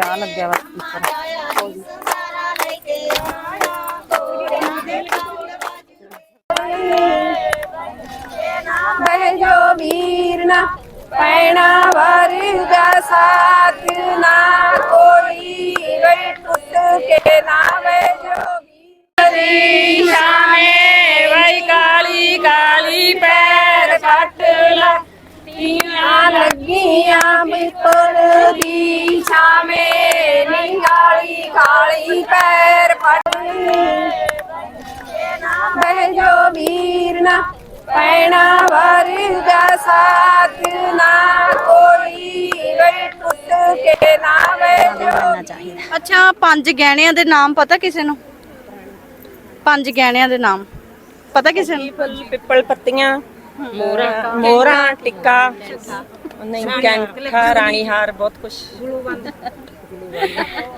ਮੇਰੇ ਆ ਲੱਗਿਆ ਵਾ ਉੱਪਰ ਬਹਿ ਵੀਰ ਨਾ, ਪੈਣਾ ਵਰਗਾ ਸਾਥ ਨਾ, ਕੋਈ ਗਏ ਟੁੱਟ ਕੇ ਨਾ। ਕਾਲੀ ਪੈਰ ਪੱਟ ਬਹਿ ਜੋ ਵੀਰ ਨਾ ਪੈਣਾ ਵਰਗਾ ਸਾਥ ਨਾ ਕੋਈ। ਗਏ ਟੁੱਟ ਕੇ ਨਾ ਬਹਿ ਜੋ। ਅੱਛਾ ਪੰਜ ਗਹਿਣਿਆਂ ਦੇ ਨਾਮ ਪਤਾ ਕਿਸੇ ਨੂੰ? ਪੰਜ ਗਹਿਣਿਆਂ ਦੇ ਨਾਮ। ਪਤਾ ਕਿਸੇ ਨੂੰ? ਪਿੱਪਲ ਪੱਤੀਆਂ ਮੋਰਾ ਮੋਰਾ ਟਿੱਕਾ। ਨਹੀਂ ਕੈਂਠਾ ਰਾਣੀ ਹਾਰ ਬਹੁਤ ਕੁਝ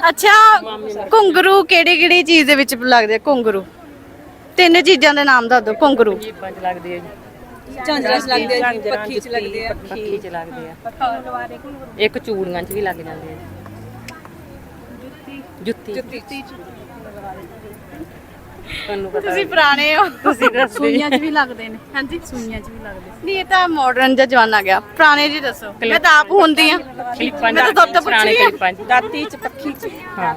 ਅੱਛਾ ਘੁੰਗਰੂ ਕਿਹੜੀ ਕਿਹੜੀ ਚੀਜ਼ ਦੇ ਵਿੱਚ ਲੱਗਦੇ ਆ? ਘੁੰਗਰੂ। ਤਿੰਨ ਚੀਜ਼ਾਂ ਦੇ ਨਾਮ ਦੱਸ ਦਿਓ ਘੁੰਗਰੂ। ਪੰਜ ਲੱਗਦੇ ਆ ਜੀ। ਝਾਂਜਰਾਂ ਚ ਲੱਗਦੇ ਆ ਜੀ, ਪੱਖੀ ਚ ਲੱਗਦੇ ਆ। ਪੱਖੀ ਚ ਲੱਗਦੇ ਆ। ਇੱਕ ਚੂੜੀਆਂ ਚ ਵੀ ਲੱਗ ਜਾਂਦੇ ਆ ਜੁੱਤੀ। ਜੁੱਤੀ ਤੁਹਾਨੂੰ ਪਤਾ ਤੁਸੀਂ ਪੁਰਾਣੇ ਹੋ। ਤੁਸੀਂ ਸੂਈਆਂ 'ਚ ਵੀ ਲੱਗਦੇ ਨੇ। ਹਾਂਜੀ। ਸੂਈਆਂ 'ਚ ਵੀ ਲੱਗਦੇ ਨਹੀਂ ਇਹ ਤਾਂ ਮਾਡਰਨ ਜਿਹਾ ਜ਼ਮਾਨਾ ਗਿਆ। ਪੁਰਾਣੇ ਜੀ ਦੱਸੋ। ਮੈਂ ਤਾਂ ਆਪ ਹੁੰਦੀ ਆ ਕਲਿੱਪਾਂ ਮੈਂ ਤਾਂ ਤੁਹਾਡੇ ਤੋਂ ਪੁਰਾਣੇ ਪੁੱਛੀ ਆ। ਕਲਿੱਪਾਂ ਚ। ਦਾਤੀ ਚ ਪੱਖੀ ਚ। ਹਾਂ।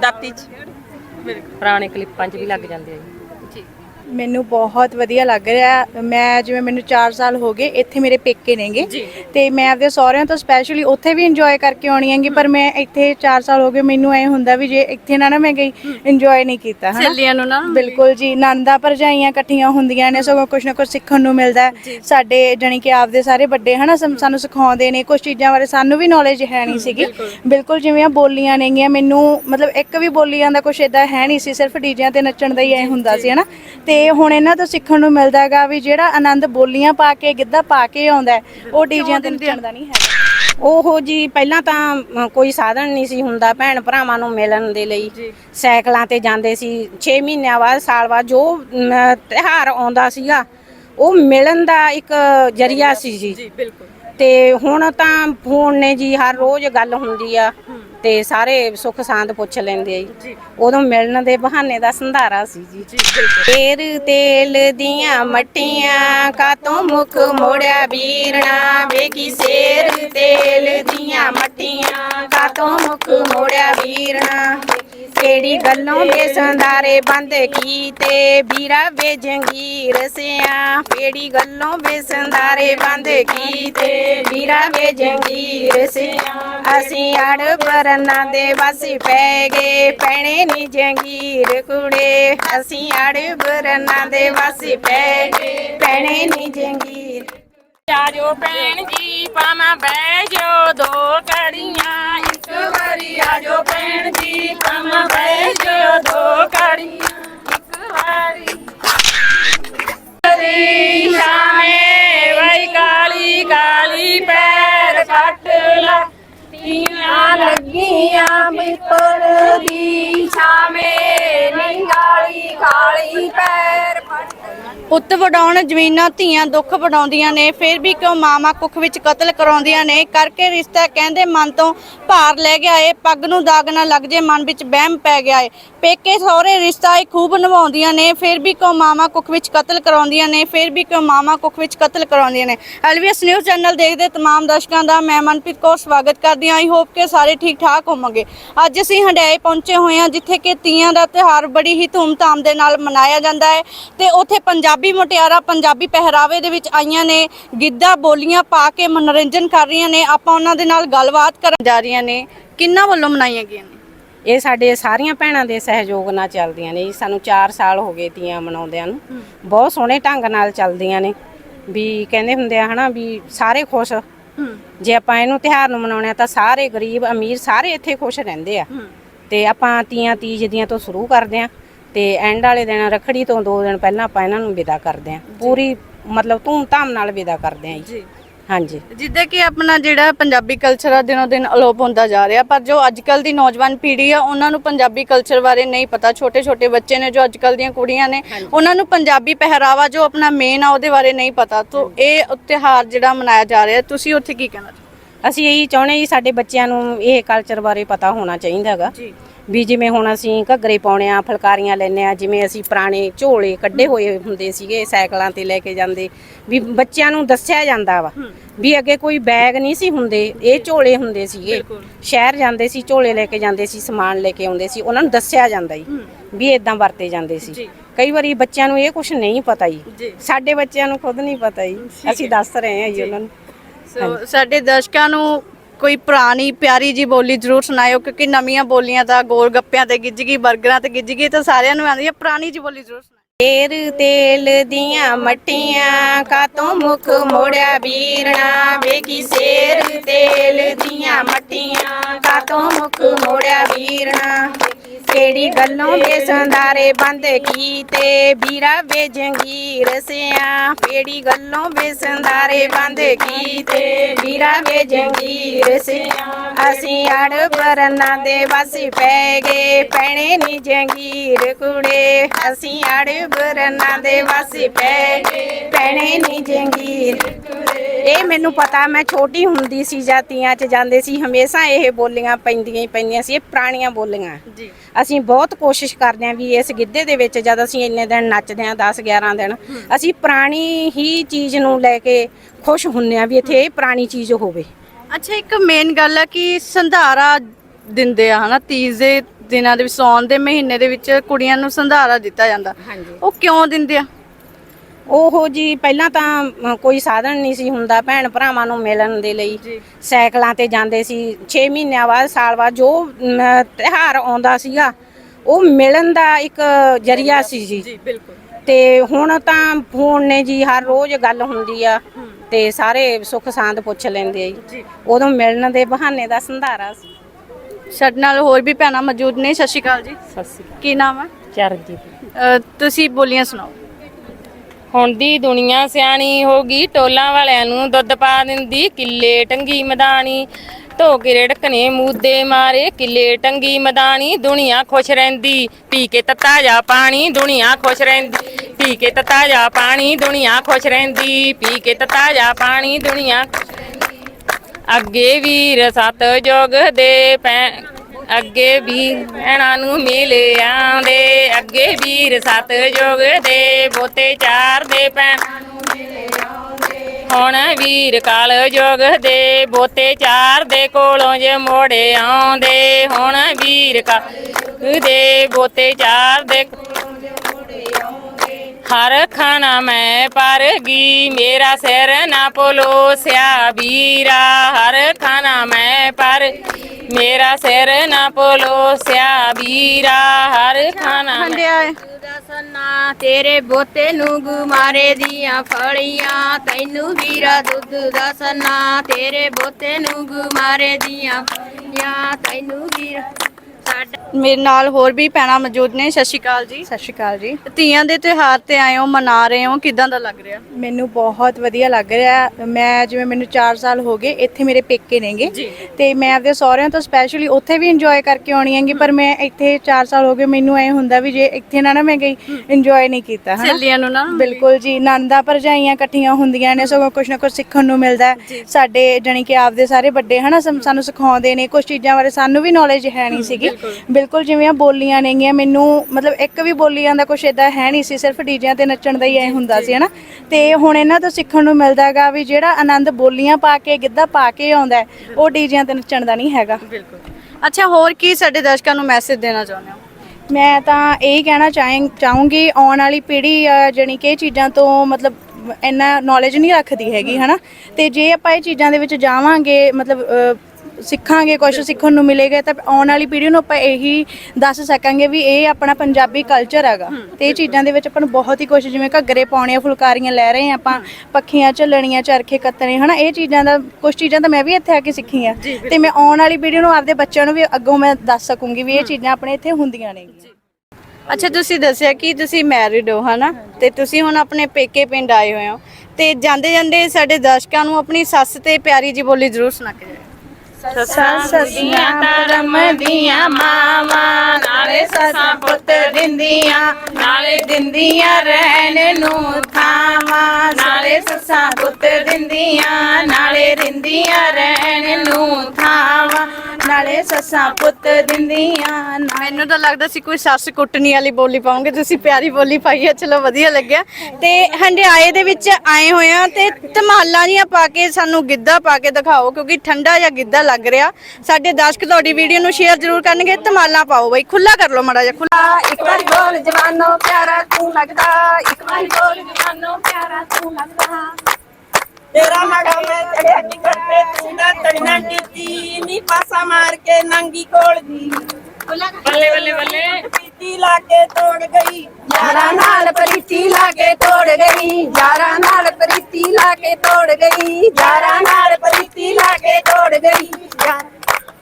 ਦਾਤੀ ਚ। ਪੁਰਾਣੇ ਕਲਿੱਪਾਂ ਚ ਵੀ ਲੱਗ ਜਾਂਦੇ ਆ ਜੀ। ਮੈਨੂੰ ਬਹੁਤ ਵਧੀਆ ਲੱਗ ਰਿਹਾ। ਮੈਂ ਜਿਵੇਂ ਮੈਨੂੰ 4 ਸਾਲ ਹੋ ਗਏ ਇੱਥੇ ਮੇਰੇ ਪੇਕੇ ਨੇਗੇ। ਤੇ ਮੈਂ ਆਪਦੇ ਸਹੁਰਿਆਂ ਤੋਂ ਸਪੈਸ਼ਲੀ ਉੱਥੇ ਵੀ ਇੰਜੋਏ ਕਰਕੇ ਆਉਣੀ ਹੈਗੀ ਪਰ ਮੈਂ ਇੱਥੇ 4 ਸਾਲ ਹੋ ਗਏ ਮੈਨੂੰ ਐ ਹੁੰਦਾ ਵੀ ਜੇ ਇੱਥੇ ਨਾ ਨਾ ਮੈਂ ਗਈ ਇੰਜੋਏ ਨਹੀਂ ਕੀਤਾ ਹਨਾ? ਸਹੇਲੀਆਂ ਨੂੰ ਨਾ। ਬਿਲਕੁਲ ਜੀ ਨੰਦਾ ਭਰਜਾਈਆਂ ਇਕੱਠੀਆਂ ਹੁੰਦੀਆਂ ਨੇ ਸਗੋਂ ਕੁਝ ਨਾ ਕੁਝ ਸਿੱਖਣ ਨੂੰ ਮਿਲਦਾ। ਸਾਡੇ ਜਾਣੀ ਕਿ ਆਪਦੇ ਸਾਰੇ ਵੱਡੇ ਹਨਾ ਸਾਨੂੰ ਸਿਖਾਉਂਦੇ ਨੇ ਕੁਝ ਚੀਜ਼ਾਂ ਬਾਰੇ ਸਾਨੂੰ ਵੀ ਨੌਲੇਜ ਹੈ ਨਹੀਂ ਸੀਗੀ। ਬਿਲਕੁਲ। ਜਿਵੇਂ ਆ ਬੋਲੀਆਂ ਨੇਗੀਆਂ ਮੈਨੂੰ ਮਤਲਬ ਇੱਕ ਵੀ ਬੋਲੀਆਂ ਦਾ ਕੁਝ ਇਦਾਂ ਹੈ ਨਹੀਂ ਸੀ ਸਿਰਫ ਡੀਜਿਆਂ ਤੇ ਨੱਚਣ ਦਾ ਹੀ ਐ ਹੁੰਦਾ ਸੀ ਹਨਾ? ਤੇ ਹੁਣ ਇਹਨਾਂ ਤੋਂ ਸਿੱਖਣ ਨੂੰ ਮਿਲਦਾ ਹੈਗਾ ਵੀ ਜਿਹੜਾ ਆਨੰਦ ਬੋਲੀਆਂ ਪਾ ਕੇ ਗਿੱਧਾ ਪਾ ਕੇ ਆਉਂਦਾ ਹੈ, ਉਹ ਡੀਜਿਆਂ ਤੇ ਨੱਚਣ ਦਾ ਨਹੀਂ ਹੈਗਾ। ਉਹ ਜੀ ਪਹਿਲਾਂ ਤਾਂ ਕੋਈ ਸਾਧਨ ਨਹੀਂ ਸੀ ਹੁੰਦਾ ਭੈਣ ਭਰਾਵਾਂ ਨੂੰ ਮਿਲਣ ਦੇ ਲਈ। ਸਾਈਕਲਾਂ ਤੇ ਜਾਂਦੇ ਸੀ। 6 ਮਹੀਨਿਆਂ ਬਾਅਦ ਸਾਲ ਬਾਅਦ ਜੋ ਅ, ਤਿਉਹਾਰ ਆਉਂਦਾ ਸੀਗਾ ਉਹ ਮਿਲਣ ਦਾ ਇੱਕ ਜਰੀਆ ਸੀ ਜੀ। ਬਿਲਕੁਲ। ਤੇ ਹੁਣ ਤਾਂ ਫੋਨ ਨੇ ਜੀ ਹਰ ਰੋਜ਼ ਗੱਲ ਹੁੰਦੀ ਆ। ਤੇ ਸਾਰੇ ਸੁੱਖ ਸਾਂਦ ਪੁੱਛ ਲੈਂਦੇ ਆ ਜੀ। ਉਦੋਂ ਮਿਲਣ ਦੇ ਬਹਾਨੇ ਦਾ ਸੰਧਾਰਾ ਸੀ ਜੀ। ਤੇਰ ਤੇਲ ਦੀਆਂ ਮੱਟੀਆਂ ਕਾਤੋਂ ਮੁਖ ਮੋੜਿਆ ਵੀਰਣਾ ਵੇਖੀ ਸੇਰ ਤੇਲ ਦੀਆਂ ਮੱਟੀਆਂ ਕਾਤੋਂ ਮੁਖ ਮੋੜਿਆ ਵੀਰਣਾ ਕਿਹੜੀ ਗੱਲੋਂ ਦੇ ਸੰਧਾਰੇ ਬੰਦ ਕੀਤੇ, ਵੀਰਾ ਵੇ ਜੰਗੀਰ ਸਿਆ ਕਿਹੜੀ ਗੱਲੋਂ ਬੇਸੰਦਾਰੇ ਸੰਧਾਰੇ ਬੰਦ ਕੀਤੇ, ਵੀਰਾ ਵੇ ਜੰਗੀਰ ਸਿਆ ਅਸੀਂ ਅੜ ਬਰਨਾ ਦੇ ਵਾਸੀ ਪੈ ਗਏ, ਪੈਣੇ ਨੀ ਜੰਗੀਰ ਕੁੜੇ। ਅਸੀਂ ਅੜ ਬਰਨਾ ਦੇ ਵਾਸੀ ਪੈ ਗਏ, ਪੈਣੇ ਨੀ ਜੰਗੀਰ ਆਜੋ ਭੈਣ ਜੀ ਪਾਵਾਂ ਬਹਿ ਜੋ ਦੋ ਕੜੀਆਂ ਇੱਕ ਵਾਰੀ ਆਜੋ ਭੈਣ ਜੀ ਪਾਵਾਂ ਬਹਿ ਜੋ ਦੋ ਕੜੀਆਂ ਇੱਕ ਵਾਰੀ ਰੀ ਸ਼ਾਮੇ ਵਈ ਕਾਲੀ ਕਾਲੀ ਪੈਰ ਕੱਟ ਲਾ ਤੀਆਂ ਲੱਗੀਆਂ ਪੁੱਤ ਵਡਾਉਣ, ਜ਼ਮੀਨਾਂ, ਧੀਆਂ ਦੁੱਖ ਵਡਾਉਂਦੀਆਂ ਨੇ, ਫਿਰ ਵੀ ਕਿਉਂ ਮਾਮਾ ਕੁੱਖ ਵਿੱਚ ਕਤਲ ਕਰਾਉਂਦੀਆਂ ਨੇ? ਕਰਕੇ ਰਿਸ਼ਤਾ ਕਹਿੰਦੇ ਮਨ ਤੋਂ ਭਾਰ ਲੈ ਗਿਆ ਏ, ਪੱਗ ਨੂੰ ਦਾਗ ਨਾ ਲੱਗ ਜੇ, ਮਨ ਵਿੱਚ ਵਹਿਮ ਪੈ ਗਿਆ ਏ। ਪੇਕੇ ਸਹੁਰੇ ਰਿਸ਼ਤਾ ਇਹ ਖੂਬ ਨਿਭਾਉਂਦੀਆਂ ਨੇ, ਫਿਰ ਵੀ ਕਿਉਂ ਮਾਮਾ ਕੁੱਖ ਵਿੱਚ ਕਤਲ ਕਰਾਉਂਦੀਆਂ ਨੇ? ਫਿਰ ਵੀ ਕਿਉਂ ਮਾਮਾ ਕੁੱਖ ਵਿੱਚ ਕਤਲ ਕਰਾਉਂਦੀਆਂ ਨੇ? ਐਲਵੀਐਸ ਨਿਊਜ਼ ਚੈਨਲ ਦੇਖਦੇ ਤਮਾਮ ਦਰਸ਼ਕਾਂ ਦਾ ਮੈਂ ਮਨਪ੍ਰੀਤ ਕੌਰ ਸਵਾਗਤ ਕਰਦੀ ਹਾਂ। ਆਈ ਹੋਪ ਕਿ ਸਾਰੇ ਠੀਕ ਠਾਕ ਹੋਵੋਗੇ। ਅੱਜ ਅਸੀਂ ਹੰਡਿਆਏ ਪਹੁੰਚੇ ਹੋਏ ਹਾਂ, ਜਿੱਥੇ ਕਿ ਤੀਆਂ ਦਾ ਤਿਉਹਾਰ ਬੜੀ ਹੀ ਧੂਮਧਾਮ ਦੇ ਨਾਲ ਮਨਾਇਆ ਜਾਂਦਾ ਹੈ ਤੇ ਉੱਥੇ ਪੰਜਾਬ ਮੁਟਿਆਰਾਂ ਪੰਜਾਬੀ ਪਹਿਰਾਵੇ ਦੇ ਵਿੱਚ ਆਈਆਂ ਨੇ ਗਿੱਧਾ ਬੋਲੀਆਂ ਪਾ ਕੇ ਮਨੋਰੰਜਨ ਕਰ ਰਹੀਆਂ ਨੇ ਆਪਾਂ ਉਹਨਾਂ ਦੇ ਨਾਲ ਗੱਲਬਾਤ ਕਰਨ ਜਾ ਰਹੀਆਂ ਨੇ। ਕਿੰਨਾ ਵੱਲੋਂ ਮਨਾਈਆਂ ਗਈਆਂ ਨੇ? ਇਹ ਸਾਡੇ ਸਾਰੀਆਂ ਭੈਣਾਂ ਦੇ ਸਹਿਯੋਗ ਨਾਲ ਚੱਲਦੀਆਂ ਨੇ ਜੀ। ਸਾਨੂੰ 4 ਸਾਲ ਹੋ ਗਏ ਤੀਆਂ ਮਨਾਉਂਦਿਆਂ ਨੂੰ। ਬਹੁਤ ਸੋਹਣੇ ਢੰਗ ਨਾਲ ਚੱਲਦੀਆਂ ਨੇ। ਵੀ ਕਹਿੰਦੇ ਹੁੰਦੇ ਆ ਹਨਾ ਵੀ ਸਾਰੇ ਖੁਸ਼। ਜੇ ਆਪਾਂ ਇਹਨੂੰ ਤਿਉਹਾਰ ਨੂੰ ਮਨਾਉਣੇ ਤਾਂ ਸਾਰੇ ਗਰੀਬ ਅਮੀਰ ਸਾਰੇ ਇੱਥੇ ਖੁਸ਼ ਰਹਿੰਦੇ ਆ। ਤੇ ਆਪਾਂ ਤੀਆਂ ਤੀਜ ਦੀਆਂ ਤੋਂ ਸ਼ੁਰੂ ਕਰਦੇ ਆ ਤੇ ਐਂਡ ਵਾਲੇ ਦਿਨ ਰਖੜੀ ਤੋਂ 2 ਦਿਨ ਪਹਿਲਾਂ ਆਪਾਂ ਇਹਨਾਂ ਨੂੰ ਵਿਦਾ ਕਰਦੇ ਆ ਪੂਰੀ ਮਤਲਬ ਧੂਮ ਧਾਮ ਨਾਲ ਵਿਦਾ ਕਰਦੇ ਆ ਜੀ। ਹਾਂਜੀ। ਜਿੱਦਾਂ ਕਿ ਆਪਣਾ ਜਿਹੜਾ ਪੰਜਾਬੀ ਕਲਚਰ ਆ ਦਿਨੋ ਦਿਨ ਅਲੋਪ ਹੁੰਦਾ ਜਾ ਰਿਹਾ ਪਰ ਜੋ ਅੱਜ ਕੱਲ ਦੀ ਨੌਜਵਾਨ ਪੀੜ੍ਹੀ ਆ ਉਹਨਾਂ ਨੂੰ ਪੰਜਾਬੀ ਕਲਚਰ ਬਾਰੇ ਨਹੀਂ ਪਤਾ। ਛੋਟੇ ਛੋਟੇ ਬੱਚੇ ਨੇ ਜੋ ਅੱਜ ਕੱਲ ਦੀਆਂ ਕੁੜੀਆਂ ਨੇ ਉਹਨਾਂ ਨੂੰ ਪੰਜਾਬੀ ਪਹਿਰਾਵਾ ਜੋ ਆਪਣਾ ਮੇਨ ਆ ਉਹਦੇ ਬਾਰੇ ਨਹੀਂ ਪਤਾ। ਤੋਂ ਇਹ ਤਿਉਹਾਰ ਜਿਹੜਾ ਮਨਾਇਆ ਜਾ ਰਿਹਾ ਤੁਸੀਂ ਉੱਥੇ ਕੀ ਕਹਿਣਾ? ਅਸੀਂ ਇਹੀ ਚਾਹੁੰਦੇ ਜੀ ਸਾਡੇ ਬੱਚਿਆਂ ਨੂੰ ਇਹ ਕਲਚਰ ਬਾਰੇ ਪਤਾ ਹੋਣਾ ਚਾਹੀਦਾ ਹੈਗਾ। ਜੀ। ਵੀ ਜਿਵੇਂ ਹੁਣ ਅਸੀਂ ਘੱਗਰੇ ਪਾਉਣੇ ਆ ਫੁਲਕਾਰੀਆਂ ਲੈਨੇ ਆ ਜਿਵੇਂ ਅਸੀਂ ਪੁਰਾਣੇ ਝੋਲੇ ਕੱਢੇ ਹੋਏ ਹੁੰਦੇ ਸੀਗੇ ਸਾਈਕਲਾਂ ਤੇ ਲੈ ਕੇ ਜਾਂਦੇ ਵੀ ਬੱਚਿਆਂ ਨੂੰ ਦੱਸਿਆ ਜਾਂਦਾ ਵਾ ਵੀ ਅੱਗੇ ਕੋਈ ਬੈਗ ਨਹੀਂ ਸੀ ਹੁੰਦੇ ਇਹ ਝੋਲੇ ਹੁੰਦੇ ਸੀਗੇ। ਸ਼ਹਿਰ ਜਾਂਦੇ ਸੀ ਝੋਲੇ ਲੈ ਕੇ ਜਾਂਦੇ ਸੀ ਸਮਾਨ ਲੈ ਕੇ ਆਉਂਦੇ ਸੀ ਉਹਨਾਂ ਨੂੰ ਦੱਸਿਆ ਜਾਂਦਾ ਜੀ ਵੀ ਇਦਾਂ ਵਰਤੇ ਜਾਂਦੇ ਸੀ। ਕਈ ਵਾਰੀ ਬੱਚਿਆਂ ਨੂੰ ਇਹ ਕੁਝ ਨਹੀਂ ਪਤਾ ਜੀ। ਸਾਡੇ ਬੱਚਿਆਂ ਨੂੰ ਖੁਦ ਨਹੀਂ ਪਤਾ ਜੀ। ਅਸੀਂ ਦੱਸ ਰਹੇ ਹਾਂ ਜੀ। ਉਹਨਾਂ ਨੂੰ। ਸੋ ਸਾਡੇ ਦਰਸ਼ਕਾਂ ਨੂੰ ਕੋਈ ਪੁਰਾਣੀ ਪਿਆਰੀ ਜੀ ਬੋਲੀ ਜ਼ਰੂਰ ਸੁਣਾਇਓ, ਕਿਉਂਕਿ ਨਵੀਆਂ ਬੋਲੀਆਂ ਤਾਂ ਗੋਲ ਗੱਪਿਆਂ ਤੇ ਗਿੱਜਗੀ 버ਗਰਾਂ ਤੇ ਗਿੱਜਗੀ ਤਾਂ ਸਾਰਿਆਂ ਨੂੰ ਆਉਂਦੀ ਹੈ ਪੁਰਾਣੀ ਜੀ ਬੋਲੀ ਜ਼ਰੂਰ ਸੁਣਾਇਓ ਤੇਰ ਤੇਲ ਦੀਆਂ ਮੱਟੀਆਂ, ਕਾਤੋਂ ਮੁਖ ਮੋੜਿਆ ਵੀਰਣਾ ਵੇਖੀ ਸੇਰ ਤੇਲ ਦੀਆਂ ਮੱਟੀਆਂ, ਕਾਤੋਂ ਮੁਖ ਮੋੜਿਆ ਵੀਰਣਾ ਕਿਹੜੀ ਗੱਲੋਂ ਬੇਸੰਦਾਰੇ ਬੰਦ ਕੀਤੇ? ਵੀਰਾ ਵੇ ਜੰਗੀਰ ਸਿਆ ਕਿਹੜੀ ਗੱਲੋਂ ਬੇਸੰਦਾਰੇ ਬੰਦ ਕੀਤੇ? ਵੀਰਾ ਵੇ ਜੰਗੀਰ ਸਿਆ ਅਸੀਂ ਅੜ ਬਰਨਾ ਦੇ ਵਾਸੀ ਪੈ ਗਏ ਪੈਣੇ ਨੀ ਜੰਗੀਰ ਕੁੜੇ। ਅਸੀਂ ਅੜ ਬਰਨਾ ਦੇ ਵਾਸੀ ਪੈ ਗਏ ਪੈਣੇ ਨੀ ਜੰਗੀਰ ਇਹ ਮੈਨੂੰ ਪਤਾ ਮੈਂ ਛੋਟੀ ਹੁੰਦੀ ਸੀ ਜਾਤੀਆਂ 'ਚ ਜਾਂਦੇ ਸੀ ਹਮੇਸ਼ਾ ਇਹ ਬੋਲੀਆਂ ਪੈਂਦੀਆਂ ਹੀ ਪੈਂਦੀਆਂ ਸੀ ਇਹ ਪੁਰਾਣੀਆਂ ਬੋਲੀਆਂ। ਜੀ। ਅਸੀਂ ਬਹੁਤ ਕੋਸ਼ਿਸ਼ ਕਰਦੇ ਹਾਂ ਵੀ ਇਸ ਗਿੱਧੇ ਦੇ ਵਿੱਚ ਜਦ ਅਸੀਂ ਇੰਨੇ ਦਿਨ ਨੱਚਦੇ ਹਾਂ 10 11 ਦਿਨ ਅਸੀਂ ਪੁਰਾਣੀ ਹੀ ਚੀਜ਼ ਨੂੰ ਲੈ ਕੇ ਖੁਸ਼ ਹੁੰਨੇ ਆ ਵੀ ਇੱਥੇ ਇਹ ਪੁਰਾਣੀ ਚੀਜ਼ ਹੋਵੇ। ਅੱਛਾ ਇੱਕ ਮੇਨ ਗੱਲ ਹੈ ਕਿ ਸੰਧਾਰਾ ਦਿੰਦੇ ਆ ਹਨਾ ਤੀਜ ਦੇ ਦਿਨਾਂ ਦੇ ਵਿੱਚ ਸੌਣ ਦੇ ਮਹੀਨੇ ਦੇ ਵਿੱਚ ਕੁੜੀਆਂ ਨੂੰ ਸੰਧਾਰਾ ਦਿੱਤਾ ਜਾਂਦਾ। ਹਾਂਜੀ। ਉਹ ਕਿਉਂ ਦਿੰਦੇ ਆ? ਉਹੋ ਜੀ ਪਹਿਲਾਂ ਤਾਂ ਕੋਈ ਸਾਧਨ ਨਹੀਂ ਸੀ ਹੁੰਦਾ ਭੈਣ ਭਰਾਵਾਂ ਨੂੰ ਮਿਲਣ ਦੇ ਲਈ। ਸਾਈਕਲਾਂ ਤੇ ਜਾਂਦੇ ਸੀ। 6 ਮਹੀਨਿਆਂ ਬਾਅਦ ਸਾਲ ਬਾਅਦ ਜੋ ਅ, ਤਿਉਹਾਰ ਆਉਂਦਾ ਸੀਗਾ ਉਹ ਮਿਲਣ ਦਾ ਇੱਕ ਜਰੀਆ ਸੀ ਜੀ। ਜੀ ਬਿਲਕੁਲ। ਤੇ ਹੁਣ ਤਾਂ ਫੋਨ ਨੇ ਜੀ ਹਰ ਰੋਜ਼ ਗੱਲ ਹੁੰਦੀ ਆ। ਤੇ ਸਾਰੇ ਸੁੱਖ ਸਾਂਦ ਪੁੱਛ ਲੈਂਦੇ ਆ ਜੀ। ਉਦੋਂ ਮਿਲਣ ਦੇ ਬਹਾਨੇ ਦਾ ਸੰਧਾਰਾ ਸੀ। ਸਾਡੇ ਨਾਲ ਹੋਰ ਵੀ ਭੈਣਾਂ ਮੌਜੂਦ ਨੇ ਸਤਿ ਸ਼੍ਰੀ ਅਕਾਲ ਜੀ। ਸਤਿ ਸ਼੍ਰੀ ਅਕਾਲ। ਕੀ ਨਾਮ ਹੈ ਚਰਨਜੀਤ। ਅ, ਤੁਸੀਂ ਬੋਲੀਆਂ ਸੁਣਾਓ। ਹੁਣ ਦੀ ਦੁਨੀਆ ਸਿਆਣੀ ਹੋ ਗਈ ਟੋਲਾਂ ਵਾਲਿਆਂ ਨੂੰ ਦੁੱਧ ਪਾ ਦਿੰਦੀ ਕਿੱਲੇ ਟੰਗੀ ਮਦਾਨੀ ਧੋ ਕੇ ਰੜਕਨੇ ਮੂਦੇ ਮਾਰੇ, ਕਿੱਲੇ ਟੰਗੀ ਮਦਾਨੀ ਦੁਨੀਆ ਖੁਸ਼ ਰਹਿੰਦੀ, ਪੀ ਕੇ ਤੱਤਾ ਜਾ ਪਾਣੀ, ਦੁਨੀਆ ਖੁਸ਼ ਰਹਿੰਦੀ, ਪੀ ਕੇ ਤੱਤਾ ਜਾ ਪਾਣੀ, ਦੁਨੀਆ ਖੁਸ਼ ਰਹਿੰਦੀ, ਪੀ ਕੇ ਤੱਤਾ ਜਾ ਪਾਣੀ, ਦੁਨੀਆ ਅੱਗੇ ਵੀਰ ਸਤ ਜੋਗ ਦੇ ਪੈ ਅੱਗੇ ਵੀ ਭੈਣਾਂ ਨੂੰ ਮਿਲ ਆਂਦੇ ਅੱਗੇ ਵੀਰ ਸਤ ਜੋਗ ਦੇ, ਬੋਤੇ ਚਾਰ ਦੇ ਭੈਣਾਂ ਹੁਣ ਵੀਰ ਕਾਲ ਜੋਗ ਦੇ, ਬੋਤੇ ਚਾਰ ਦੇ ਕੋਲੋਂ ਜੇ ਮੋੜੇ ਆਉਂਦੇ। ਹੁਣ ਵੀਰ ਕਾਲ ਦੇ, ਬੋਤੇ ਚਾਰ ਦੇ ਕੋਲੋਂ ਹਰ ਖਾਣਾ ਮੈਂ ਪਰ ਗਈ ਮੇਰਾ ਸਿਰ ਨਾ ਪਲੋਸਿਆ ਵੀਰਾ। ਹਰ ਖਾਣਾ ਮੈਂ ਪਰ ਮੇਰਾ ਸਿਰ ਨਾ ਪਲੋਸਿਆ ਵੀਰਾ। ਹਰ ਖਾਣਾ ਦਸਨਾ ਤੇਰੇ ਬੋਤੇ ਨੂੰ ਗੁਮਾਰੇ ਦੀਆਂ ਫਲੀਆਂ। ਤੈਨੂੰ ਵੀਰਾ ਦੁੱਧ ਦਸਨਾ ਤੇਰੇ ਬੋਤੇ ਨੂੰ ਗੁਮਾਰੇ ਦੀਆਂ ਫਲੀਆਂ। ਤੈਨੂੰ ਵੀਰਾ ਮੇਰੇ ਨਾਲ ਹੋਰ ਵੀ ਭੈਣਾਂ ਮੌਜੂਦ ਨੇ ਸਤਿ ਸ਼੍ਰੀ ਅਕਾਲ ਜੀ। ਸਤਿ ਸ਼੍ਰੀ ਅਕਾਲ ਜੀ। ਤੀਆਂ ਦੇ ਤਿਉਹਾਰ ਤੇ ਆਏ ਹੋ ਮਨਾ ਰਹੇ ਹੋ ਕਿਦਾਂ ਦਾ ਲੱਗ ਰਿਹਾ? ਮੈਨੂੰ ਬਹੁਤ ਵਧੀਆ ਲੱਗ ਰਿਹਾ। ਮੈਂ ਜਿਵੇਂ ਮੈਨੂੰ 4 ਸਾਲ ਹੋ ਗਏ ਇੱਥੇ ਮੇਰੇ ਪੇਕੇ ਨੇਗੇ। ਤੇ ਮੈਂ ਆਪਦੇ ਸਹੁਰਿਆਂ ਤੋਂ ਸਪੈਸ਼ਲੀ ਉੱਥੇ ਵੀ ਇੰਜੋਏ ਕਰਕੇ ਆਉਣੀ ਹੈਗੀ ਪਰ ਮੈਂ ਇੱਥੇ 4 ਸਾਲ ਹੋ ਗਏ ਮੈਨੂੰ ਐ ਹੁੰਦਾ ਵੀ ਜੇ ਇੱਥੇ ਨਾ ਨਾ ਮੈਂ ਗਈ ਇੰਜੋਏ ਨਹੀਂ ਕੀਤਾ ਹਨਾ? ਸਹੇਲੀਆਂ ਨੂੰ ਨਾ। ਬਿਲਕੁਲ ਜੀ ਨੰਦਾ ਭਰਜਾਈਆਂ ਇਕੱਠੀਆਂ ਹੁੰਦੀਆਂ ਨੇ ਸਗੋਂ ਕੁਝ ਨਾ ਕੁਝ ਸਿੱਖਣ ਨੂੰ ਮਿਲਦਾ। ਸਾਡੇ ਜਾਣੀ ਕਿ ਆਪਦੇ ਸਾਰੇ ਵੱਡੇ ਹਨਾ ਸਾਨੂੰ ਸਿਖਾਉਂਦੇ ਨੇ ਕੁਝ ਚੀਜ਼ਾਂ ਬਾਰੇ ਸਾਨੂੰ ਵੀ ਨੌਲੇਜ ਹੈ ਨਹੀਂ ਸੀਗੀ। ਬਿਲਕੁਲ। ਜਿਵੇਂ ਆ ਬੋਲੀਆਂ ਨੇਗੀਆਂ ਮੈਨੂੰ ਮਤਲਬ ਇੱਕ ਵੀ ਬੋਲੀਆਂ ਦਾ ਕੁਝ ਇਦਾਂ ਹੈ ਨਹੀਂ ਸੀ ਸਿਰਫ ਡੀਜਿਆਂ ਤੇ ਨੱਚਣ ਦਾ ਹੀ ਐ ਹੁੰਦਾ ਸੀ ਹਨਾ? ਤੇ ਹੁਣ ਇਹਨਾਂ ਤੋਂ ਸਿੱਖਣ ਨੂੰ ਮਿਲਦਾ ਹੈਗਾ ਵੀ ਜਿਹੜਾ ਆਨੰਦ ਬੋਲੀਆਂ ਪਾ ਕੇ ਗਿੱਧਾ ਪਾ ਕੇ ਆਉਂਦਾ ਉਹ ਡੀਜਿਆਂ ਤੇ ਨੱਚਣ ਦਾ ਨਹੀਂ ਹੈਗਾ। ਬਿਲਕੁਲ। ਅੱਛਾ ਹੋਰ ਕੀ ਸਾਡੇ ਦਰਸ਼ਕਾਂ ਨੂੰ ਮੈਸੇਜ ਦੇਣਾ ਚਾਹੁੰਦੇ ਹੋ? ਮੈਂ ਤਾਂ ਇਹ ਕਹਿਣਾ ਚਾਹਾਂ ਚਾਹੂੰਗੀ ਆਉਣ ਵਾਲੀ ਪੀੜ੍ਹੀ ਜਾਣੀ ਕਿ ਇਹ ਚੀਜ਼ਾਂ ਤੋਂ ਮਤਲਬ ਇੰਨਾ ਨੌਲੇਜ ਨਹੀਂ ਰੱਖਦੀ ਹੈਗੀ ਹਨਾ? ਤੇ ਜੇ ਆਪਾਂ ਇਹ ਚੀਜ਼ਾਂ ਦੇ ਵਿੱਚ ਜਾਵਾਂਗੇ ਮਤਲਬ ਸਿੱਖਾਂਗੇ ਕੁਝ ਸਿੱਖਣ ਨੂੰ ਮਿਲੇਗਾ ਤਾਂ ਆਉਣ ਵਾਲੀ ਪੀੜ੍ਹੀ ਨੂੰ ਆਪਾਂ ਇਹੀ ਦੱਸ ਸਕਾਂਗੇ ਵੀ ਇਹ ਆਪਣਾ ਪੰਜਾਬੀ ਕਲਚਰ ਹੈਗਾ। ਤੇ ਇਹ ਚੀਜ਼ਾਂ ਦੇ ਵਿੱਚ ਆਪਾਂ ਨੂੰ ਬਹੁਤ ਹੀ ਕੁਝ ਜਿਵੇਂ ਘੱਗਰੇ ਪਾਉਣੇ ਆ ਫੁਲਕਾਰੀਆਂ ਲੈ ਰਹੇ ਆ ਆਪਾਂ ਪੱਖੀਆਂ ਝੱਲਣੀਆਂ ਚਰਖੇ ਕੱਤਣੇ ਹਨਾ ਇਹ ਚੀਜ਼ਾਂ ਦਾ ਕੁਝ ਚੀਜ਼ਾਂ ਤਾਂ ਮੈਂ ਵੀ ਇੱਥੇ ਆ ਕੇ ਸਿੱਖੀਆਂ। ਤੇ ਮੈਂ ਆਉਣ ਵਾਲੀ ਪੀੜ੍ਹੀ ਨੂੰ ਆਪਦੇ ਬੱਚਿਆਂ ਨੂੰ ਵੀ ਅੱਗੋਂ ਮੈਂ ਦੱਸ ਸਕੂੰਗੀ ਵੀ ਇਹ ਚੀਜ਼ਾਂ ਆਪਣੇ ਇੱਥੇ ਹੁੰਦੀਆਂ ਨੇ ਅੱਛਾ ਤੁਸੀਂ ਦੱਸਿਆ ਕਿ ਤੁਸੀਂ ਮੈਰਿਡ ਹੋ ਹਨਾ? ਤੇ ਤੁਸੀਂ ਹੁਣ ਆਪਣੇ ਪੇਕੇ ਪਿੰਡ ਆਏ ਹੋਏ ਹੋ। ਤੇ ਜਾਂਦੇ ਜਾਂਦੇ ਸਾਡੇ ਦਰਸ਼ਕਾਂ ਨੂੰ ਆਪਣੀ ਸੱਸ ਤੇ ਪਿਆਰੀ ਜੀ ਬੋਲੀ ਜ਼ਰੂਰ ਸੁਣਾ ਕੇ ਜਾਇਓ ਸੱਸੀਆਂ ਧਰਮ ਦੀਆਂ ਮਾਵਾਂ, ਨਾਲੇ ਸੱਸਾਂ ਪੁੱਤ ਦਿੰਦੀਆਂ, ਨਾਲੇ ਦਿੰਦੀਆਂ ਰਹਿਣ ਨੂੰ ਥਾਵਾਂ, ਨਾਲੇ ਸੱਸਾਂ ਪੁੱਤ ਦਿੰਦੀਆਂ, ਨਾਲੇ ਦਿੰਦੀਆਂ ਰਹਿਣ ਨੂੰ ਥਾਵਾਂ। ਨਾਲੇ ਸੱਸਾਂ ਪੁੱਤ ਦਿੰਦੀਆਂ ਮੈਨੂੰ ਤਾਂ ਲੱਗਦਾ ਸੀ ਕੋਈ ਸੱਸ ਕੁੱਟਣੀ ਵਾਲੀ ਬੋਲੀ ਪਾਉਂਗੇ। ਤੁਸੀਂ ਪਿਆਰੀ ਬੋਲੀ ਪਾਈ ਹੈ ਚਲੋ ਵਧੀਆ ਲੱਗਿਆ। ਤੇ ਹੰਡਿਆਏ ਦੇ ਵਿੱਚ ਆਏ ਹੋਏ ਆ ਤੇ ਧਮਾਲਾਂ ਜੀਆਂ ਪਾ ਕੇ ਸਾਨੂੰ ਗਿੱਧਾ ਪਾ ਕੇ ਦਿਖਾਓ ਕਿਉਂਕਿ ਠੰਡਾ ਜਿਹਾ ਗਿੱਧਾ ਲੱਗ ਰਿਹਾ। ਸਾਡੇ ਦਰਸ਼ਕ ਤੁਹਾਡੀ ਵੀਡੀਓ ਨੂੰ ਸ਼ੇਅਰ ਜ਼ਰੂਰ ਕਰਨਗੇ ਧਮਾਲਾਂ ਪਾਓ ਬਈ। ਖੁੱਲਾ ਕਰ ਲਓ ਮਾੜਾ ਜਿਹਾ ਖੁੱਲਾ ਇੱਕ ਵਾਰੀ ਬੋਲ ਜਵਾਨੋ ਪਿਆਰਾ ਤੂੰ ਲੱਗਦਾ। ਇੱਕ ਵਾਰੀ ਬੋਲ ਜਵਾਨੋ ਪਿਆਰਾ ਤੂੰ ਲੱਗਦਾ। ਤੇਰਾ ਮਗਾ ਮੈਂ ਚੜਿਆ ਕੀ ਕਰਦੇ ਤੂੰ ਨਾ ਤੜਨਾ ਕੀਤੀ ਨੀ ਪਾਸਾ ਮਾਰ ਕੇ ਨੰਗੀ ਕੋਲ ਦੀ। ਬੱਲੇ ਬੱਲੇ ਬੱਲੇ ਪੀਤੀ ਲਾ ਕੇ ਤੋੜ ਗਈ। ਯਾਰਾਂ ਨਾਲ ਪ੍ਰੀਤੀ ਲਾ ਕੇ ਤੋੜ ਗਈ। ਯਾਰਾਂ ਨਾਲ ਪ੍ਰੀਤੀ ਲਾ ਕੇ ਤੋੜ ਗਈ। ਯਾਰਾਂ ਨਾਲ ਪ੍ਰੀਤੀ ਲਾ ਕੇ ਤੋੜ ਗਈ। ਯਾਰ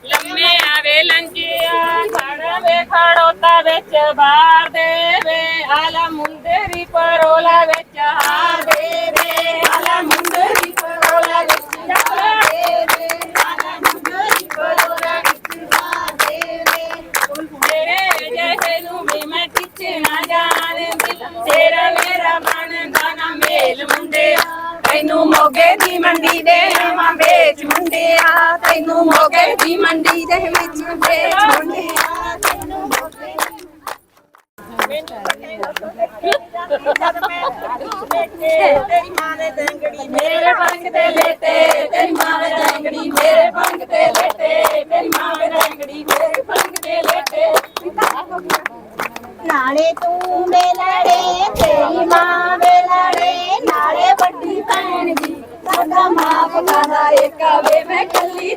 ਲੰਮੇ ਆਵੇ ਲੰਜਿਆ ਖੜਾ ਵੇ ਖੜੋਤਾ ਵਿੱਚ ਬਾਹਰ ਦੇ ਵੇ। ਆਲਾ ਮੁੰਦਰੀ ਪਰੋਲਾ ਵਿੱਚ ਦੀ ਮੰਡੀ ਦੇ ਵਿੱਚ ਤੈਨੂੰ ਮੋਗੇ ਤੇਰੀ ਮਾਂ ਨੇ ਦੰਗੜੀ ਮੇਰੇ ਪੰਗ ਤੇ ਲੇਟੇ ਤੇਰੀ ਮਾਂ ਨੇ ਦੰਗੜੀ ਮੇਰੇ ਪੰਗ ਤੇ ਲੇਟੇ ਤੇਰੀ ਮਾਂ ਨੇ ਦੰਗੜੀ ਮੇਰੇ ਪੰਗ ਤੇ ਲੇਟੇ। ਨਾਲੇ ਤੂੰ ਮੇਲੜੇ ਤੇਰੀ ਮਾਂ ਮੇਲੜੇ ਨਾਲੇ ਵੱਡੀ ਭੈਣ ਜੀ। ਸਾਡਾ ਮਾਂ ਪਕਾਦਾ ਏਕਾ ਵੇ ਮੈਂ ਕੱਲੀ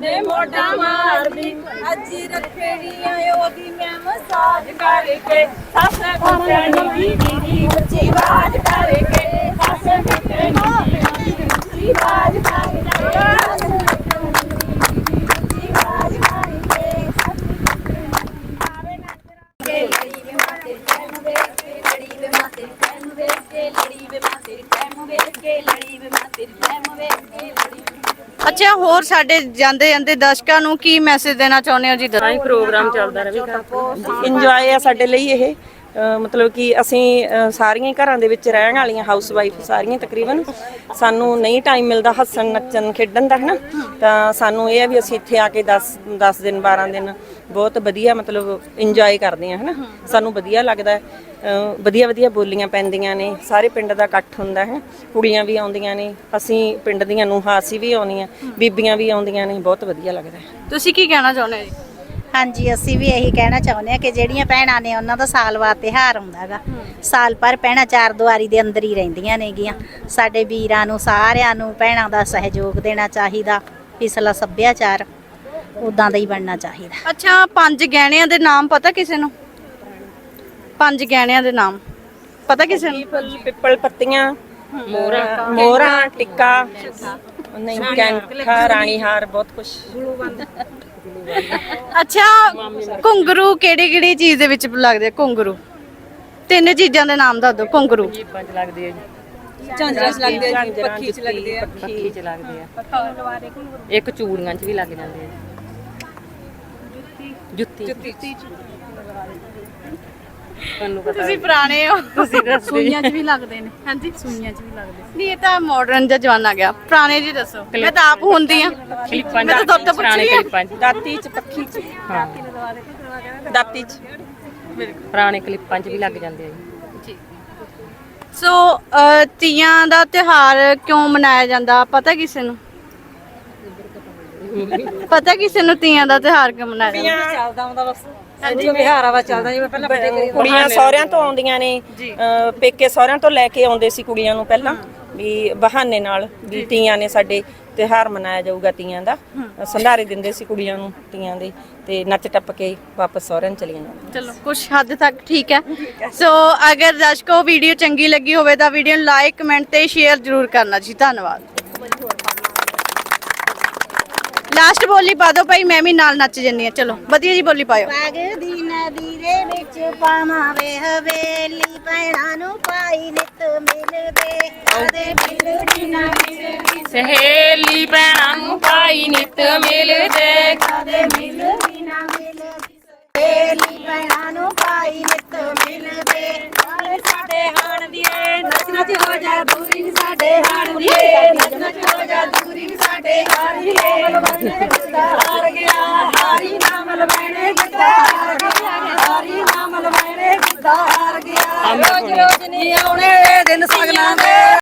ਦੇ ਮੋਢਾ ਮਾਰਦੀ ਅੱਜ ਰੱਖੜੀਆਂ ਉਹਦੀ ਮੈਂ ਮਸਾਜ ਕਰਕੇ ਸੱਸ ਕੁੱਟਣੀ ਦੀ ਦੀ ਉੱਚੀ ਆਵਾਜ਼ ਕਰਕੇ ਸੱਸ ਕੁੱਟਣੀ ਦੀ ਦੀ ਉੱਚੀ ਆਵਾਜ਼ ਕਰਕੇ। ਅੱਛਾ, ਹੋਰ ਸਾਡੇ ਜਾਂਦੇ ਜਾਂਦੇ ਦਰਸ਼ਕਾਂ ਨੂੰ ਕੀ ਮੈਸੇਜ ਦੇਣਾ ਚਾਹੁੰਦੇ ਹੋ ਜੀ? ਦੱਸੋ ਹੀ ਪ੍ਰੋਗਰਾਮ ਚੱਲਦਾ ਰਹੇਗਾ ਇੰਜੋਏ ਆ ਸਾਡੇ ਲਈ ਇਹ। ਮਤਲਬ ਕਿ ਅਸੀਂ ਅ, ਸਾਰੀਆਂ ਹੀ ਘਰਾਂ ਦੇ ਵਿੱਚ ਰਹਿਣ ਵਾਲੀਆਂ ਹਾਊਸ ਵਾਈਫ ਸਾਰੀਆਂ ਤਕਰੀਬਨ ਸਾਨੂੰ ਨਹੀਂ ਟਾਈਮ ਮਿਲਦਾ ਹੱਸਣ ਨੱਚਣ ਖੇਡਣ ਦਾ ਹਨਾ? ਤਾਂ ਸਾਨੂੰ ਇਹ ਆ ਵੀ ਅਸੀਂ ਇੱਥੇ ਆ ਕੇ 10 10 ਦਿਨ 12 ਦਿਨ ਬਹੁਤ ਵਧੀਆ ਮਤਲਬ ਇੰਜੋਏ ਕਰਦੇ ਆ ਹਨਾ? ਸਾਨੂੰ ਵਧੀਆ ਲੱਗਦਾ ਹੈ। ਅ, ਵਧੀਆ ਵਧੀਆ ਬੋਲੀਆਂ ਪੈਂਦੀਆਂ ਨੇ। ਸਾਰੇ ਪਿੰਡ ਦਾ ਇਕੱਠ ਹੁੰਦਾ ਹੈ। ਕੁੜੀਆਂ ਵੀ ਆਉਂਦੀਆਂ ਨੇ। ਅਸੀਂ ਪਿੰਡ ਦੀਆਂ ਨੂੰਹਾਂ ਅਸੀਂ ਵੀ ਆਉਂਦੀਆਂ ਬੀਬੀਆਂ ਵੀ ਆਉਂਦੀਆਂ ਨੇ। ਬਹੁਤ ਵਧੀਆ ਲੱਗਦਾ ਹੈ। ਤੁਸੀਂ ਕੀ ਕਹਿਣਾ ਚਾਹੁੰਦੇ ਹੋ ਜੀ? ਹਾਂਜੀ ਅਸੀਂ ਵੀ ਇਹੀ ਕਹਿਣਾ ਚਾਹੁੰਦੇ ਹਾਂ ਕਿ ਜਿਹੜੀਆਂ ਭੈਣਾਂ ਨੇ ਉਹਨਾਂ ਦਾ ਸਾਲ ਬਾਅਦ ਤਿਉਹਾਰ ਆਉਂਦਾਗਾ ਸਾਲ ਭਰ ਭੈਣਾਂ ਚਾਰ ਦੁਆਰੀ ਦੇ ਅੰਦਰ ਹੀ ਰਹਿੰਦੀਆਂ ਨੇਗੀਆਂ। ਸਾਡੇ ਵੀਰਾਂ ਨੂੰ ਸਾਰਿਆਂ ਨੂੰ ਭੈਣਾਂ ਦਾ ਸਹਿਯੋਗ ਦੇਣਾ ਚਾਹੀਦਾ ਪਿਛਲਾ ਸੱਭਿਆਚਾਰ ਉਦਾਂ ਦਾ ਹੀ ਬਣਨਾ ਚਾਹੀਦਾ। ਅੱਛਾ ਪੰਜ ਗਹਿਣਿਆਂ ਦੇ ਨਾਮ ਪਤਾ ਕਿਸੇ ਨੂੰ? ਪੰਜ ਗਹਿਣਿਆਂ ਦੇ ਨਾਮ। ਪਤਾ ਕਿਸੇ ਨੂੰ? ਪਿੱਪਲ ਪੱਤੀਆਂ ਮੋਹਰਾਂ ਮੋਹਰਾਂ ਟਿੱਕਾ। ਨਹੀਂ ਕੈਂਠਾ ਰਾਣੀ ਹਾਰ ਬਹੁਤ ਕੁਝ ਅੱਛਾ ਘੁੰਗਰੂ ਕਿਹੜੀ ਕਿਹੜੀ ਚੀਜ਼ ਦੇ ਵਿੱਚ ਲੱਗਦੇ ਆ? ਘੁੰਗਰੂ। ਤਿੰਨ ਚੀਜ਼ਾਂ ਦੇ ਨਾਮ ਦੱਸ ਦਿਓ ਘੁੰਗਰੂ। ਪੰਜ ਲੱਗਦੇ ਆ ਜੀ। ਝਾਂਜਰਾਂ ਚ ਲੱਗਦੇ ਆ ਜੀ ਝਾਂਜਰਾਂ, ਪੱਖੀ ਚ ਜੁੱਤੀ, ਲੱਗਦੇ ਆ। ਪੱਖੀ ਚ ਲੱਗਦੇ ਆ। ਇੱਕ ਚੂੜੀਆਂ ਚ ਵੀ ਲੱਗ ਜਾਂਦੇ ਆ। ਜੁੱਤੀ। ਜੁੱਤੀ ਤੁਹਾਨੂੰ ਪਤਾ ਤੁਸੀਂ ਪੁਰਾਣੇ ਹੋ। ਤੁਸੀਂ ਦੱਸੋ ਸੂਈਆਂ 'ਚ ਵੀ ਲੱਗਦੇ ਨੇ। ਹਾਂਜੀ ਸੂਈਆਂ 'ਚ ਵੀ ਲੱਗਦੇ ਨਹੀਂ ਇਹ ਤਾਂ ਮਾਡਰਨ ਜਿਹਾ ਜ਼ਮਾਨਾ ਗਿਆ। ਪੁਰਾਣੇ ਜੀ ਦੱਸੋ। ਮੈਂ ਤਾਂ ਆਪ ਹੁੰਦੀ ਆ। ਕਲਿੱਪਾਂ ਮੈਂ ਤਾਂ ਤੁਹਾਡੇ ਤੋਂ ਪੁਰਾਣੇ। ਕਲਿੱਪਾਂ ਚ। ਦਾਤੀ ਚ ਪੱਖੀ ਚ। ਹਾਂ। ਦਾਤੀ ਚ। ਪੁਰਾਣੇ ਕਲਿੱਪਾਂ ਚ ਵੀ ਲੱਗ ਜਾਂਦੇ ਆ ਜੀ। ਸੋ ਤੀਆਂ ਦਾ ਤਿਉਹਾਰ ਕਿਉਂ ਮਨਾਇਆ ਜਾਂਦਾ? ਪਤਾ ਕਿਸੇ ਨੂੰ? ਪਤਾ ਕਿਸੇ ਨੂੰ ਤੀਆਂ ਦਾ ਤਿਉਹਾਰ ਕਿਉਂ ਮਨਾਇਆ ਜਾਂਦਾ? ਚੱਲਦਾ ਆਉਂਦਾ ਬਸ। ਜਿਵੇਂ ਬਿਹਾਰਾ ਵਾ ਚੱਲਦਾ ਜਿਵੇਂ ਪਹਿਲਾਂ ਵੱਡੇ ਕਰੀ ਕੁੜੀਆਂ ਸਹੁਰਿਆਂ ਤੋਂ ਆਉਂਦੀਆਂ ਨੇ ਅਹ ਪੇਕੇ ਸਹੁਰਿਆਂ ਤੋਂ ਲੈ ਕੇ ਆਉਂਦੇ ਸੀ ਕੁੜੀਆਂ ਨੂੰ ਪਹਿਲਾਂ ਵੀ ਬਹਾਨੇ ਨਾਲ ਵੀ ਤੀਆਂ ਨੇ ਸਾਡੇ ਤਿਉਹਾਰ ਮਨਾਇਆ ਜਾਊਗਾ ਤੀਆਂ ਦਾ। ਸੰਧਾਰੇ ਦਿੰਦੇ ਸੀ ਕੁੜੀਆਂ ਨੂੰ ਤੀਆਂ ਦੇ ਤੇ ਨੱਚ ਟੱਪ ਕੇ ਵਾਪਸ ਸਹੁਰਿਆਂ ਨੂੰ ਚਲੀਆਂ ਜਾਂਦੀਆਂ ਚਲੋ ਕੁਝ ਹੱਦ ਤੱਕ ਠੀਕ ਹੈ। ਸੋ ਅਗਰ ਦਰਸ਼ਕੋ ਵੀਡੀਓ ਚੰਗੀ ਲੱਗੀ ਹੋਵੇ ਤਾਂ ਵੀਡੀਓ ਨੂੰ ਲਾਈਕ ਕਮੈਂਟ ਤੇ ਸ਼ੇਅਰ ਜ਼ਰੂਰ ਕਰਨਾ ਜੀ। ਧੰਨਵਾਦ। ਲਾਸਟ ਬੋਲੀ ਪਾ ਦਿਓ ਭਾਈ ਮੈਂ ਵੀ ਨਾਲ ਨੱਚ ਜੰਨੀ ਆ ਚਲੋ ਵਧੀਆ ਜੀ ਬੋਲੀ ਪਾਇਓ। ਪਗ ਦੀ ਨਦੀ ਦੇ ਵਿੱਚ ਪਾਵਾਂਵੇ ਹਵੇਲੀ ਭੈਣਾਂ ਨੂੰ ਪਾਈ ਨਿਤ ਮਿਲਦੇ। ਉਹਦੇ ਬਿਲੜੀ ਨਾ ਮਿਲਦੀ ਸਹੇਲੀ ਭੈਣਾਂ ਨੂੰ ਭਾਈ ਨਿਤ ਮਿਲਦੇ। ਕਦੇ ਮਿਲਦੀ ਨਾ ਮਿਲਦੀ ਸਹੇਲੀ ਭੈਣਾਂ ਨੂੰ ਭਾਈ ਨਿਤ ਮਿਲਦੇ। ਸਾਡੇ ਹਾਣ ਦੀਏ ਨਚਨਾ ਚ ਹੋ ਜਾ ਦੂਰੀ ਸਾਡੇ ਹਾਣ ਦੀਏ ਨਚਨਾ ਚ ਹੋ ਜਾ ਦੂਰੀ ਸਾਡੇ ਹਾਣ ਦੀਏ ਹਾਰ ਗਿਆ ਹਾਰੀ ਨਾਮ ਲਵੈਣੇ ਗਿੱਧਾ ਹਾਰ ਗਿਆ ਹਾਰੀ ਨਾਮ ਲਵੈਣੇ ਗਿੱਧਾ ਹਾਰ ਗਿਆ ਰੋਜ਼ ਰੋਜ਼ ਨਹੀਂ ਆਉਣੇ ਦਿਨ ਸਗਨਾਂ ਦੇ